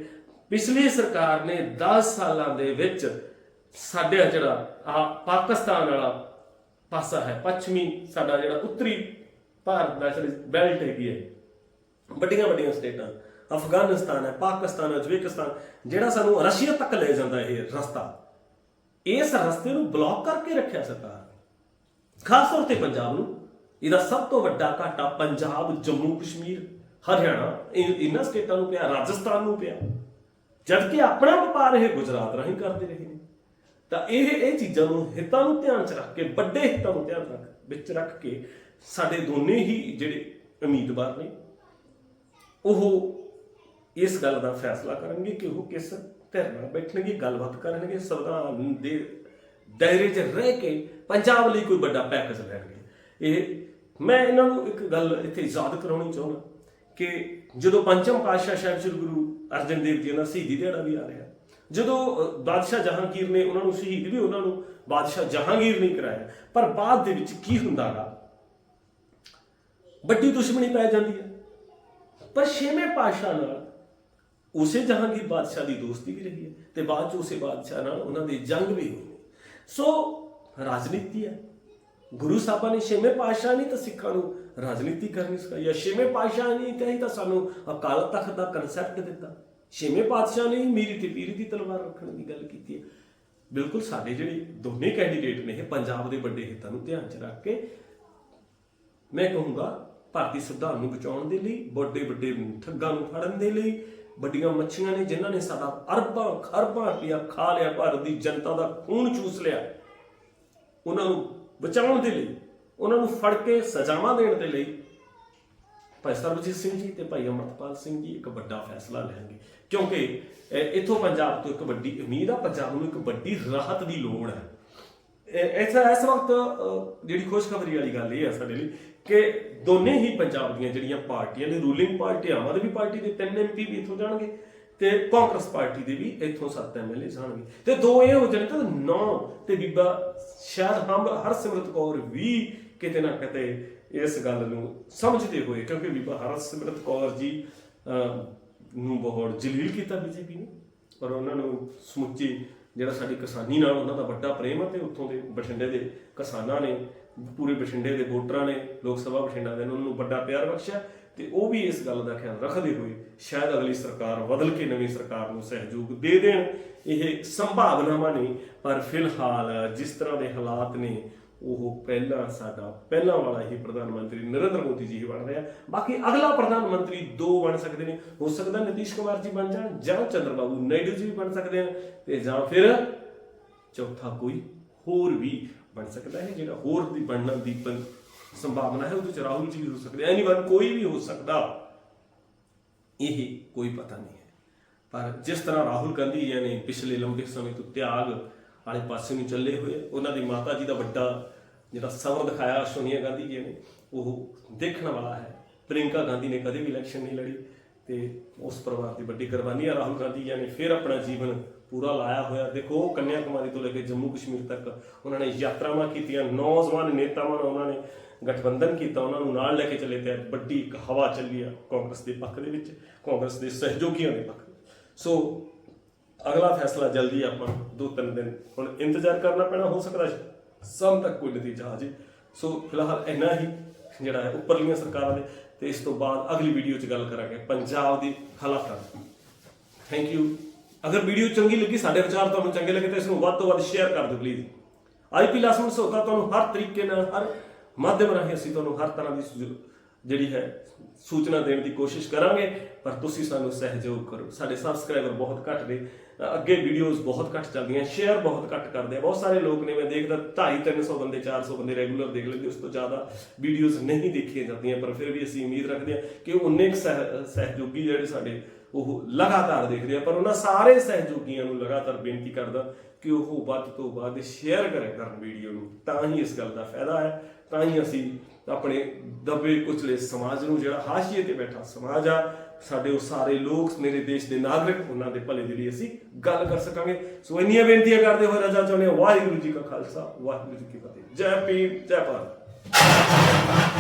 ਪਿਛਲੀ ਸਰਕਾਰ ਨੇ 10 ਸਾਲਾਂ ਦੇ ਵਿੱਚ ਸਾਡੇ ਜਿਹੜਾ ਆ ਪਾਕਿਸਤਾਨ ਵਾਲਾ ਪਾਸਾ ਹੈ, ਪੱਛਮੀ ਸਾਡਾ ਜਿਹੜਾ ਉੱਤਰੀ ਭਾਰਤ ਦਾ ਜਿਹੜੀ ਬੈਲਟ ਹੈਗੀ ਹੈ, ਵੱਡੀਆਂ ਵੱਡੀਆਂ ਸਟੇਟਾਂ, ਅਫਗਾਨਿਸਤਾਨ ਹੈ, ਪਾਕਿਸਤਾਨ, ਉਜ਼ਬੇਕਿਸਤਾਨ, ਜਿਹੜਾ ਸਾਨੂੰ ਰਸ਼ੀਆ ਤੱਕ ਲੈ ਜਾਂਦਾ ਇਹ ਰਸਤਾ। ਇਸ ਰਸਤੇ ਨੂੰ ਬਲੌਕ ਕਰਕੇ ਰੱਖਿਆ ਸਰਕਾਰ ਖਾਸ ਤੌਰ ਤੇ ਪੰਜਾਬ ਨੂੰ। ਇਹਦਾ ਸਭ ਤੋਂ ਵੱਡਾ ਘਾਟਾ ਪੰਜਾਬ, ਜੰਮੂ, ਕਸ਼ਮੀਰ, ਹਰਿਆਣਾ, ਇਹ- ਇਹਨਾਂ ਸਟੇਟਾਂ ਨੂੰ ਪਿਆ, ਰਾਜਸਥਾਨ ਨੂੰ ਪਿਆ। ਜਦਕਿ ਆਪਣਾ ਵਪਾਰ ਇਹ ਗੁਜਰਾਤ ਰਾਹੀਂ ਕਰਦੇ ਰਹੇ ਨੇ। ਤਾਂ ਇਹ ਇਹ ਚੀਜ਼ਾਂ ਨੂੰ ਹਿੱਤਾਂ ਨੂੰ ਧਿਆਨ ਚ ਰੱਖ ਕੇ, ਵੱਡੇ ਹਿੱਤਾਂ ਨੂੰ ਧਿਆਨ ਰੱਖ, ਵਿੱਚ ਰੱਖ ਕੇ ਸਾਡੇ ਦੋਨੇ ਹੀ ਜਿਹੜੇ ਉਮੀਦਵਾਰ ਨੇ, ਉਹ ਇਸ ਗੱਲ ਦਾ ਫੈਸਲਾ ਕਰਨਗੇ ਕਿ ਉਹ ਕਿਸ ਧਿਰ ਨਾਲ ਬੈਠਣਗੇ, ਗੱਲਬਾਤ ਕਰਨਗੇ, ਸੰਵਿਧਾਨ ਦੇ ਦਾਇਰੇ 'ਚ ਰਹਿ ਕੇ ਪੰਜਾਬ ਲਈ ਕੋਈ ਵੱਡਾ ਪੈਕੇਜ ਲੈਣਗੇ। ਇਹ ਮੈਂ ਇਹਨਾਂ ਨੂੰ ਇੱਕ ਗੱਲ ਇੱਥੇ ਯਾਦ ਕਰਾਉਣੀ ਚਾਹੁੰਦਾ ਕਿ ਜਦੋਂ ਪੰਚਮ ਪਾਤਸ਼ਾਹ ਸਾਹਿਬ ਸ੍ਰੀ ਗੁਰੂ ਅਰਜਨ ਦੇਵ ਜੀ ਦਾ ਸ਼ਹੀਦੀ ਦਿਹਾੜਾ ਵੀ ਆ ਰਿਹਾ ਜਦੋਂ ਬਾਦਸ਼ਾਹ ਜਹਾਂਗੀਰ ਨੇ ਉਹਨਾਂ ਨੂੰ ਸ਼ਹੀਦ ਵੀ ਉਹਨਾਂ ਨੂੰ, ਬਾਦਸ਼ਾਹ ਜਹਾਂਗੀਰ ਨਹੀਂ ਕਰਾਇਆ ਪਰ ਬਾਅਦ ਦੇ ਵਿੱਚ ਕੀ ਹੁੰਦਾਗਾ ਵੱਡੀ ਦੁਸ਼ਮਣੀ ਪੈ ਜਾਂਦੀ ਹੈ। ਪਰ ਛੇਵੇਂ ਪਾਤਸ਼ਾਹ ਨਾਲ ਉਸੇ ਜਹਾਂਗੀਰ ਬਾਦਸ਼ਾਹ ਦੀ ਦੋਸਤੀ ਵੀ ਰਹੀ ਹੈ ਤੇ ਬਾਅਦ ਚ ਉਸੇ ਬਾਦਸ਼ਾਹ ਨਾਲ ਉਹਨਾਂ ਦੀ ਜੰਗ ਵੀ ਹੋਈ ਸੋ ਰਾਜਨੀਤੀ ਹੈ। ਗੁਰੂ ਸਾਹਿਬਾਂ ਨੇ ਛੇਵੇਂ ਪਾਤਸ਼ਾਹ ਨਹੀਂ ਤਾਂ ਸਿੱਖਾਂ ਨੂੰ ਰਾਜਨੀਤੀ ਕਰਨੀ ਸਿਖਾਈ ਜਾਂ ਛੇਵੇਂ ਪਾਤਸ਼ਾਹ ਨਹੀਂ ਤਾਂ ਹੀ ਤਾਂ ਸਾਨੂੰ ਅਕਾਲ ਤਖਤ ਦਾ ਕਨਸੈਪਟ ਦਿੱਤਾ। ਛੇਵੇਂ ਪਾਤਸ਼ਾਹ ਨੇ ਮੀਰੀ ਤੇ ਪੀਰੀ ਦੀ ਤਲਵਾਰ ਰੱਖਣ ਦੀ ਗੱਲ ਕੀਤੀ ਹੈ ਬਿਲਕੁਲ ਸਾਡੇ ਜਿਹੜੇ ਦੋਨੇ ਕੈਂਡੀਡੇਟ ਨੇ ਇਹ ਪੰਜਾਬ ਦੇ ਵੱਡੇ ਹਿੱਤਾਂ ਨੂੰ ਧਿਆਨ 'ਚ ਰੱਖ ਕੇ ਮੈਂ ਕਹੂੰਗਾ ਭਾਰਤੀ ਸੰਵਿਧਾਨ ਨੂੰ ਬਚਾਉਣ ਦੇ ਲਈ, ਵੱਡੇ ਵੱਡੇ ਠੱਗਾਂ ਨੂੰ ਫੜਨ ਦੇ ਲਈ, ਵੱਡੀਆਂ ਮੱਛੀਆਂ ਨੇ ਜਿਨ੍ਹਾਂ ਨੇ ਸਾਡਾ ਅਰਬਾਂ ਖਰਬਾਂ ਰੁਪਇਆ ਖਾ ਲਿਆ, ਭਾਰਤ ਦੀ ਜਨਤਾ ਦਾ ਖੂਨ ਚੂਸ ਲਿਆ। ਉਹਨਾਂ ਨੂੰ ਬਚਾਉਣ ਦੇ ਲਈ, ਉਹਨਾਂ ਨੂੰ ਫੜ ਕੇ ਸਜ਼ਾਵਾਂ ਦੇਣ ਦੇ ਲਈ ਭਾਈ ਸਰਬਜੀਤ ਸਿੰਘ ਜੀ ਤੇ ਭਾਈ ਅਮਰਤਪਾਲ ਸਿੰਘ ਜੀ ਇੱਕ ਵੱਡਾ ਫੈਸਲਾ ਲੈਣਗੇ। ਕਿਉਂਕਿ ਇੱਥੋਂ ਪੰਜਾਬ ਤੋਂ ਇੱਕ ਵੱਡੀ, ਉਮੀਦ ਆ ਪੰਜਾਬ ਨੂੰ ਇੱਕ ਵੱਡੀ ਰਾਹਤ ਦੀ ਲੋੜ ਹੈ। ਇਸ ਇਸ ਵਕਤ ਜਿਹੜੀ ਖੁਸ਼ਖਬਰੀ ਵਾਲੀ ਗੱਲ ਇਹ ਹੈ ਸਾਡੇ ਲਈ ਕਿ ਦੋਨੇ ਹੀ ਪੰਜਾਬ ਦੀਆਂ ਜਿਹੜੀਆਂ ਪਾਰਟੀਆਂ ਨੇ, ruling party Aam Aadmi party ਦੇ ਤਿੰਨ ਐਮਪੀ ਵੀ ਇੱਥੋਂ ਜਾਣਗੇ। ਤੇ ਕਾਂਗਰਸ ਪਾਰਟੀ ਦੇ ਵੀ ਇੱਥੋਂ ਸੱਤ ਐਮਐਲਏ ਜਾਣਗੇ। ਤੇ ਦੋ ਇਹ ਹੋ ਜਾਣ ਤਾਂ ਨੌ ਤੇ ਬੀਬਾ ਸ਼ਾਇਦ ਹਮ ਹਰਸਿਮਰਤ ਕੌਰ ਵੀ ਕਿਤੇ ਨਾ ਕਿਤੇ ਇਸ ਗੱਲ ਨੂੰ ਸਮਝਦੇ ਹੋਏ, ਕਿਉਂਕਿ ਬੀਬਾ ਹਰਸਿਮਰਤ ਕੌਰ ਜੀ ਨੂੰ ਬਹੁਤ ਜਲੀਲ ਕੀਤਾ ਬੀਜੇਪੀ ਨੇ। ਪਰ ਉਹਨਾਂ ਨੂੰ ਸਮੁੱਚੀ ਜਿਹੜਾ ਸਾਡੀ ਕਿਸਾਨੀ ਨਾਲ ਉਹਨਾਂ ਦਾ ਵੱਡਾ ਪ੍ਰੇਮ ਹੈ ਤੇ ਉੱਥੋਂ ਦੇ ਬਠਿੰਡੇ ਦੇ ਕਿਸਾਨਾਂ ਨੇ, ਪੂਰੇ ਬਠਿੰਡੇ ਦੇ ਵੋਟਰਾਂ ਨੇ, ਲੋਕ ਸਭਾ ਬਠਿੰਡਾ ਦੇ ਨੇ, ਉਹਨਾਂ ਨੂੰ ਵੱਡਾ ਪਿਆਰ ਬਖਸ਼ਿਆ। ਤੇ ਉਹ ਵੀ ਇਸ ਗੱਲ ਦਾ ਖਿਆਲ ਰੱਖਦੇ ਹੋਏ ਸ਼ਾਇਦ ਅਗਲੀ ਸਰਕਾਰ ਬਦਲ ਕੇ ਨਵੀਂ ਸਰਕਾਰ ਨੂੰ ਸਹਿਯੋਗ ਦੇ ਦੇਣ, ਇਹ ਸੰਭਾਵਨਾਵਾਂ ਨੇ। ਪਰ ਫਿਲਹਾਲ ਜਿਸ ਤਰ੍ਹਾਂ ਦੇ ਹਾਲਾਤ ਨੇ, ਉਹ ਪਹਿਲਾਂ ਸਾਡਾ ਪਹਿਲਾਂ ਵਾਲਾ ਹੀ ਪ੍ਰਧਾਨ ਮੰਤਰੀ ਨਰਿੰਦਰ ਮੋਦੀ ਜੀ ਹੀ ਬਣ ਰਿਹਾ। ਬਾਕੀ ਅਗਲਾ ਪ੍ਰਧਾਨ ਮੰਤਰੀ ਦੋ ਬਣ ਸਕਦੇ ਨੇ। ਹੋ ਸਕਦਾ ਨਿਤੀਸ਼ ਕੁਮਾਰ ਜੀ ਬਣ ਜਾਣ ਜਾਂ ਚੰਦਰਬਾਬੂ ਨਾਇਡੂ ਜੀ ਵੀ ਬਣ ਸਕਦੇ ਹਨ ਤੇ ਜਾਂ ਫਿਰ ਚੌਥਾ ਕੋਈ ਹੋਰ ਵੀ ਬਣ ਸਕਦਾ ਹੈ, ਜਿਹੜਾ ਹੋਰ ਦੀ ਬਣਨ ਦੀ ਸੰਭਾਵਨਾ ਹੈ ਉਹਦੇ ਚ ਰਾਹੁਲ ਜੀ ਵੀ ਹੋ ਸਕਦੇ ਐਨੀਵਨ ਕੋਈ ਵੀ ਹੋ ਸਕਦਾ। ਇਹ ਕੋਈ ਪਤਾ ਨਹੀਂ ਹੈ। ਪਰ ਜਿਸ ਤਰ੍ਹਾਂ ਰਾਹੁਲ ਗਾਂਧੀ ਜੀ ਨੇ ਪਿਛਲੇ ਲੰਬੇ ਸਮੇਂ ਤੋਂ ਤਿਆਗ ਵਾਲੇ ਪਾਸੇ ਨੂੰ ਚੱਲੇ ਹੋਏ, ਉਹਨਾਂ ਦੀ ਮਾਤਾ ਜੀ ਦਾ ਵੱਡਾ ਜਿਹੜਾ ਸਬਰ ਦਿਖਾਇਆ ਸੋਨੀਆ ਗਾਂਧੀ ਜੀ ਨੇ, ਉਹ ਦੇਖਣ ਵਾਲਾ ਹੈ। ਪ੍ਰਿੰਕਾ ਗਾਂਧੀ ਨੇ ਕਦੇ ਵੀ ਇਲੈਕਸ਼ਨ ਨਹੀਂ ਲੜੀ ਤੇ ਉਸ ਪਰਿਵਾਰ ਦੀ ਵੱਡੀ ਕੁਰਬਾਨੀ ਆ। ਰਾਹੁਲ ਗਾਂਧੀ ਜੀ ਨੇ ਫਿਰ ਆਪਣਾ ਜੀਵਨ ਪੂਰਾ ਲਾਇਆ ਹੋਇਆ। ਦੇਖੋ ਕੰਨਿਆ ਕੁਮਾਰੀ ਤੋਂ ਲੈ ਕੇ ਜੰਮੂ ਕਸ਼ਮੀਰ ਤੱਕ ਉਹਨਾਂ ਨੇ ਯਾਤਰਾਵਾਂ ਕੀਤੀਆਂ, ਨੌਜਵਾਨ ਨੇਤਾਵਾਂ ਨਾਲ ਉਹਨਾਂ ਨੇ ਗਠਬੰਧਨ ਕੀਤਾ, ਉਹਨਾਂ ਨੂੰ ਨਾਲ ਲੈ ਕੇ ਚੱਲੇ ਤੇ ਵੱਡੀ ਇੱਕ ਹਵਾ ਚੱਲੀ ਆ ਕਾਂਗਰਸ ਦੇ ਪੱਖ ਦੇ ਵਿੱਚ, ਕਾਂਗਰਸ ਦੇ ਸਹਿਯੋਗੀਆਂ ਦੇ ਪੱਖ ਸੋ ਅਗਲਾ ਫੈਸਲਾ ਜਲਦੀ ਆਪਾਂ, ਦੋ ਤਿੰਨ ਦਿਨ, ਹੁਣ ਇੰਤਜ਼ਾਰ ਕਰਨਾ ਪੈਣਾ, ਹੋ ਸਕਦਾ ਸਮ ਤੱਕ ਕੋਈ ਨਤੀਜਾ ਆ ਜੇ। ਸੋ ਫਿਲਹਾਲ ਇੰਨਾ ਹੀ, ਜਿਹੜਾ ਹੈ ਉੱਪਰਲੀਆਂ ਸਰਕਾਰਾਂ ਦੇ, ਤੇ ਇਸ ਤੋਂ ਬਾਅਦ ਅਗਲੀ ਵੀਡੀਓ 'ਚ ਗੱਲ ਕਰਾਂਗੇ ਪੰਜਾਬ ਦੀ ਹਾਲਾਤਾਂ ਦੀ। ਥੈਂਕ ਯੂ ਅਗਰ ਵੀਡੀਓ ਚੰਗੀ ਲੱਗੀ, ਸਾਡੇ ਵਿਚਾਰ ਤੁਹਾਨੂੰ ਚੰਗੇ ਲੱਗੇ, ਤਾਂ ਇਸ ਨੂੰ ਵੱਧ ਤੋਂ ਵੱਧ ਸ਼ੇਅਰ ਕਰ ਦਿਓ ਪਲੀਜ਼ ਆਈਪੀ ਲਾਸਮਨ ਸੋਤਾ, ਤੁਹਾਨੂੰ ਹਰ ਤਰੀਕੇ ਨਾਲ, ਹਰ ਮਾਧਿਅਮ ਰਾਹੀਂ ਅਸੀਂ ਤੁਹਾਨੂੰ ਹਰ ਤਰ੍ਹਾਂ ਦੀ ਸੁ- ਜਿਹੜੀ ਹੈ ਸੂਚਨਾ ਦੇਣ ਦੀ ਕੋਸ਼ਿਸ਼ ਕਰਾਂਗੇ, ਪਰ ਤੁਸੀਂ ਸਾਨੂੰ ਸਹਿਯੋਗ ਕਰੋ। ਸਾਡੇ ਸਬਸਕ੍ਰਾਈਬਰ ਬਹੁਤ ਘੱਟ ਨੇ। ਅੱਗੇ ਵੀਡੀਓਜ਼ ਬਹੁਤ ਘੱਟ ਚੱਲਦੀਆਂ ਸ਼ੇਅਰ ਬਹੁਤ ਘੱਟ ਕਰਦੇ ਆ। ਬਹੁਤ ਸਾਰੇ ਲੋਕ ਨੇ, ਮੈਂ ਦੇਖਦਾ 2.5 300 ਬੰਦੇ 400 ਬੰਦੇ ਰੈਗੂਲਰ ਦੇਖ ਲੈਂਦੇ, ਉਸ ਤੋਂ ਜ਼ਿਆਦਾ ਵੀਡੀਓਜ਼ ਨਹੀਂ ਦੇਖੀਆਂ ਜਾਂਦੀਆਂ, ਪਰ ਫਿਰ ਵੀ ਅਸੀਂ ਉਮੀਦ ਰੱਖਦੇ ਹਾਂ ਕਿ ਉਨੇ ਕੁ ਸਹਿ- ਸਹਿਯੋਗੀ ਜਿਹੜੇ ਸਾਡੇ ਉਹ ਲਗਾਤਾਰ ਦੇਖਦੇ ਆ। ਪਰ ਉਹਨਾਂ ਸਾਰੇ ਸਹਿਯੋਗੀਆਂ ਨੂੰ ਲਗਾਤਾਰ ਬੇਨਤੀ ਕਰਦਾ ਕਿ ਉਹ ਵੱਧ ਤੋਂ ਵੱਧ ਸ਼ੇਅਰ ਕਰਿਆ ਕਰਨ ਵੀਡੀਓ ਨੂੰ। ਤਾਂ ਹੀ ਇਸ ਗੱਲ ਦਾ ਫਾਇਦਾ ਹੈ। ਤਾਂ ਹੀ ਅਸੀਂ ਆਪਣੇ ਦਬੇ ਕੁਚਲੇ ਸਮਾਜ ਨੂੰ ਜਿਹੜਾ ਹਾਸ਼ੀਏ ਤੇ ਬੈਠਾ ਸਮਾਜ ਆ, ਸਾਡੇ ਉਹ ਸਾਰੇ ਲੋਕ ਮੇਰੇ ਦੇਸ਼ ਦੇ ਨਾਗਰਿਕ, ਉਹਨਾਂ ਦੇ ਭਲੇ ਦੇ ਲਈ ਅਸੀਂ ਗੱਲ ਕਰ ਸਕਾਂਗੇ। ਸੋ ਇੰਨੀਆਂ ਬੇਨਤੀਆਂ ਕਰਦੇ ਹੋਏ ਰਜਾ ਚਾਹੁੰਦੇ ਹਾਂ, ਵਾਹਿਗੁਰੂ ਜੀ ਕਾ ਖਾਲਸਾ, ਵਾਹਿਗੁਰੂ ਜੀ ਕੀ ਫਤਿਹ। ਜੈ ਭੀਮ, ਜੈ ਭਾਰਤ।